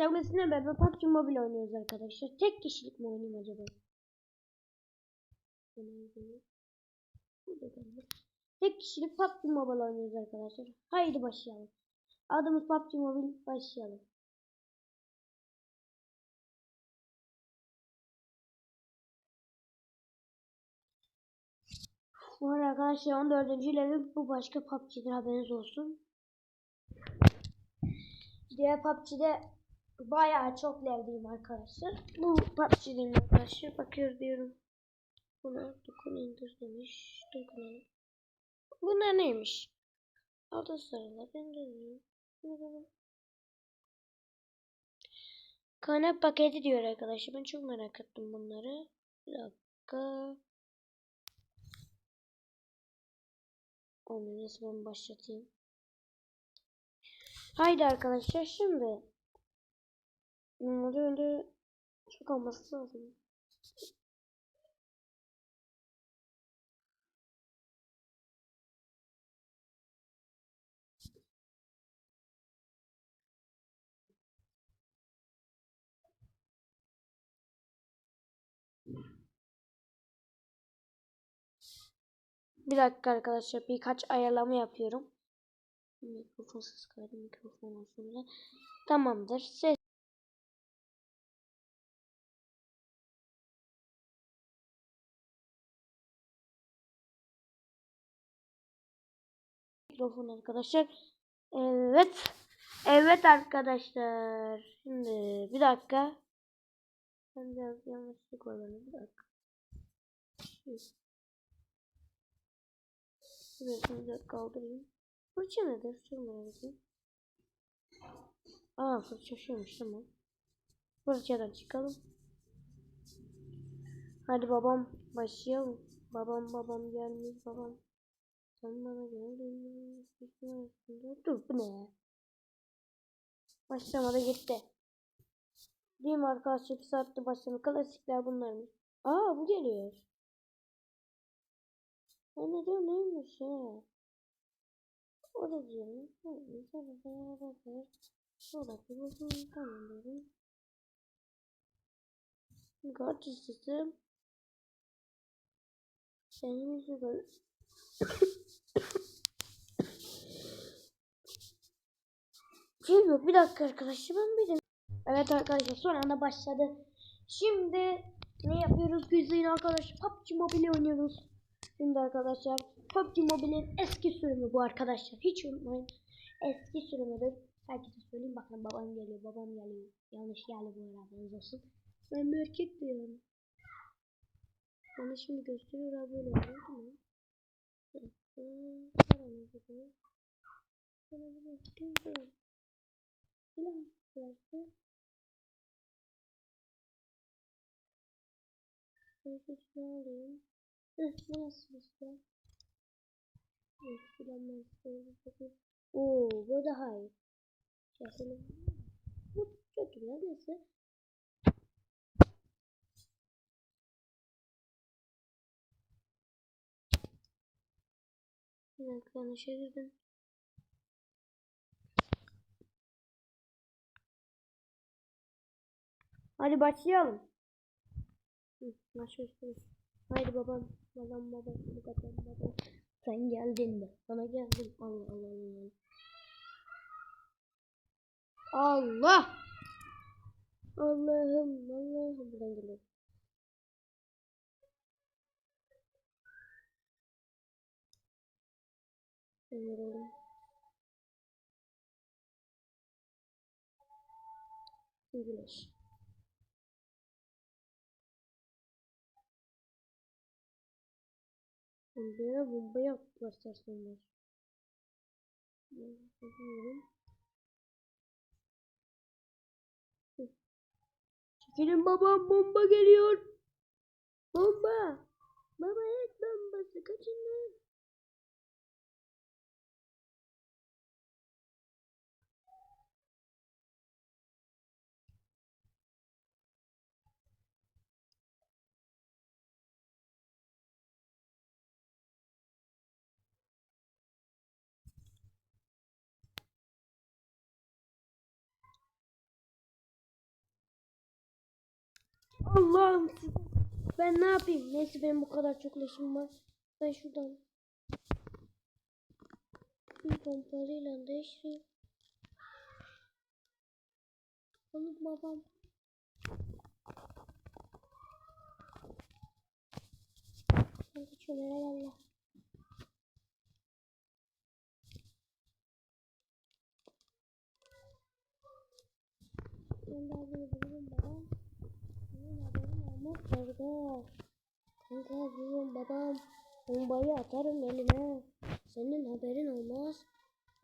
Çevresinde beraber PUBG Mobile oynuyoruz arkadaşlar. Tek kişilik mi oynayayım acaba? Tek kişilik PUBG Mobile oynuyoruz arkadaşlar. Haydi başlayalım. Adımız PUBG Mobile başlayalım. Bu arada arkadaşlar 14. level bu başka PUBG'dir haberiniz olsun. Diğer PUBG'de bayağı çok level'deyim arkadaşlar. Bu PUBG'deyim arkadaşlar. Bakıyoruz diyorum. Buna dokun indir demiş. Dokunalım. Bunlar neymiş? Altta sıralar indiriyorum. Kana paketi diyor arkadaşlar. Ben çok merak ettim bunları. Bir dakika. Onu neyse ben başlatayım. Haydi arkadaşlar şimdi. Normalde önce çok olması lazım. Bir dakika arkadaşlar birkaç ayarlama yapıyorum. Mikrofon ses kaydı mikrofon olsun. Tamamdır. Ses mikrofon arkadaşlar. Evet. Evet arkadaşlar. Şimdi bir dakika. Ben biraz yanlışlık oldu. Bir dakika. Şurasını da kaldırayım. Fırça nedir? Merak ettim. Aa fırça şuymuş tamam. Fırçadan çıkalım. Hadi babam başlayalım. Babam babam gelmiş babam. Sen bana geldin. Dur bu ne ya? Başlamadı gitti. Değil mi arkadaşlar? 2 saatte başladı. Klasikler bunlar mı? Aa bu geliyor. Ben ne diyorum neymiş ya? O da diyorum. Sonra beraber. Bir bakın tamam diyorum. Guard system. Benim yüzüm Şey yok bir dakika arkadaşlar ben bir de Evet arkadaşlar son anda başladı. Şimdi ne yapıyoruz? Güzel arkadaşlar PUBG Mobile oynuyoruz. Şimdi arkadaşlar PUBG Mobile'in eski sürümü bu arkadaşlar. Hiç unutmayın. Eski sürümüdür. Herkese söyleyeyim bakın babam geliyor babam geliyor. Yanlış geldi bu arada olsun. Ben bir erkek diyorum. Bana şimdi gösteriyor abi? Silah Şöyle şunu alayım. Heh, bu nasıl bir silah? Evet, silahlar şöyle Oo, bu daha iyi. Şöyle. Bu kötü ya Bir dakika yanlış girdim. Hadi başlayalım. Hı, başlıyoruz. Haydi babam, babam, babam, babam, babam. Sen geldin mi? Sana geldim. Allah Allah Allah. Allah. Allah'ım, Allah'ım. Buradan geliyor. Ömürüm. Güneş. Bombaya bomba yaptılar sersemler. Bakıyorum. Çekilin babam bomba geliyor. Bomba. Baba evet bombası kaçın Allah'ım ben ne yapayım? Neyse benim bu kadar çok leşim var. Ben şuradan bir pompalıyla değiştireyim. Oğlum babam. Ben kaçıyorum eyvallah. Ben daha bir bulurum babam. Olmaz karga. Kanka bulurum babam. Bombayı atarım eline. Senin haberin olmaz.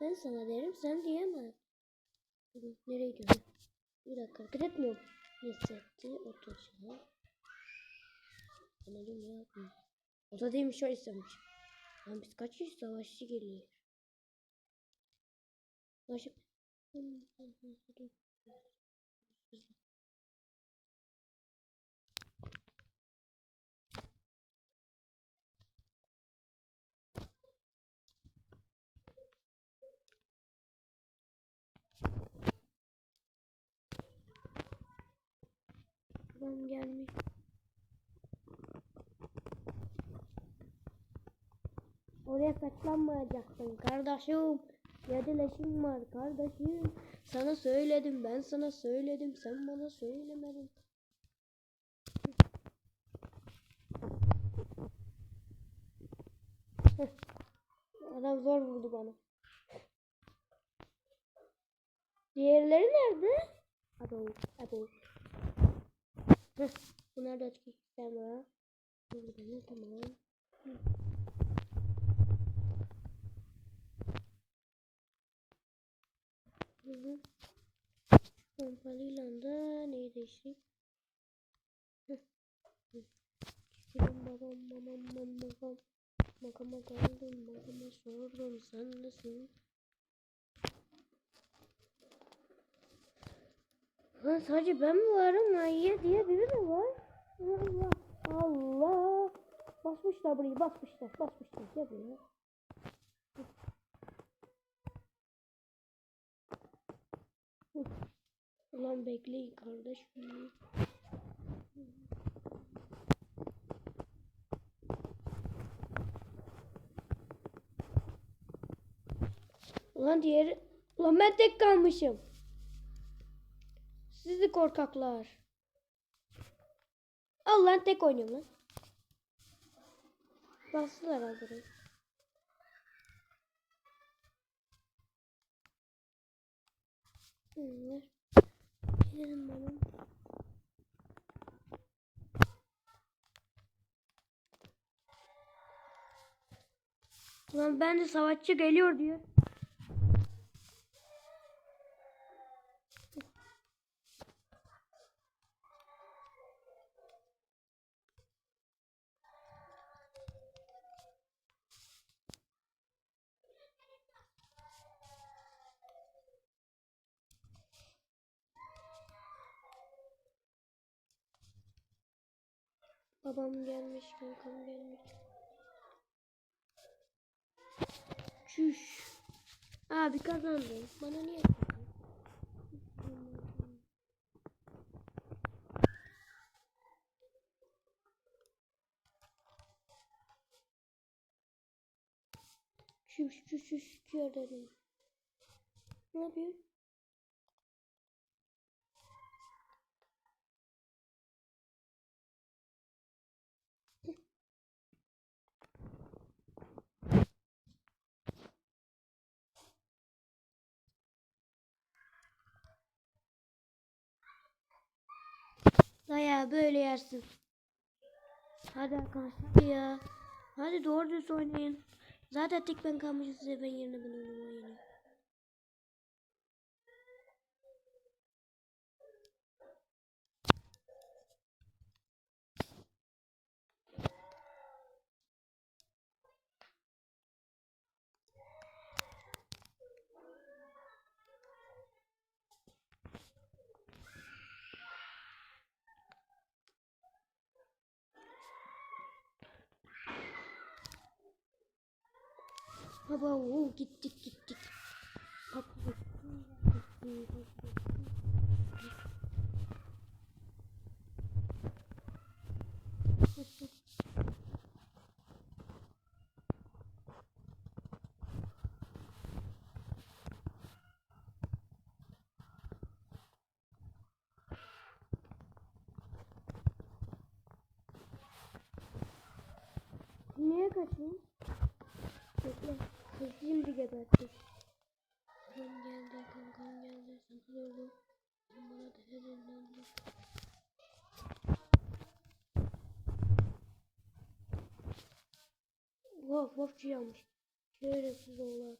Ben sana derim sen diyemem. Dur, Nereye gidiyorsun? Bir dakika hareket etmiyorum. Hissetti oturuşunu. Anladım ne yapayım. O da değilmiş o istemiş. Lan biz kaç yüz savaşçı geliyor. Savaşıp. Babam gelmiş. Oraya saklanmayacaksın kardeşim. Yedileşim var kardeşim. Sana söyledim ben sana söyledim sen bana söylemedin. Adam zor vurdu bana. Diğerleri nerede? Abo, abo. Heh, bunlar da açık ne tamam. Hı. Hı. Pompalıyla da neyi. Hı. Çıkıyorum babam babam babam babam. Makama geldim makama sordum sen nesin? Lan sadece ben mi varım? Ayya diye biri mi var? Allah Allah. Basmışlar burayı basmışlar basmışlar. Gel buraya. Ulan bekleyin kardeşim. Ulan diğeri... Ulan ben tek kalmışım. Sizi korkaklar. Al lan tek oynuyorum lan. Bastılar. Hı, ver. Gidelim babam. Ulan ben de savaşçı geliyor diyor. Babam gelmiş, kankam gelmiş. Çüş. Abi kazandım. Bana niye? Çüş çüş çüş kör dedim. Ne yapıyorsun? Daya böyle yersin. Hadi arkadaşlar ya. Hadi doğru düz oynayın. Zaten tek ben kalmışım size ben yerine ben oynayayım. Baba o gittik gittik. Baba. Niye kaçayım? Bekle. Şimdi gebertti. Kan geldi, kan kan geldi. Saklıyorum. Bana da helal Vaf vafçı yanmış. Şerefsiz oğlan.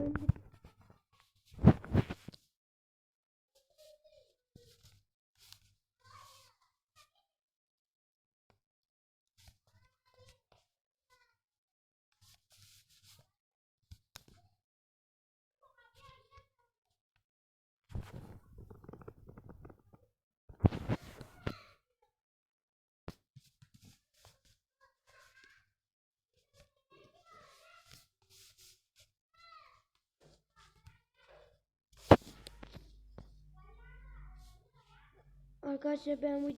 Thank you. Arkadaşlar ben bu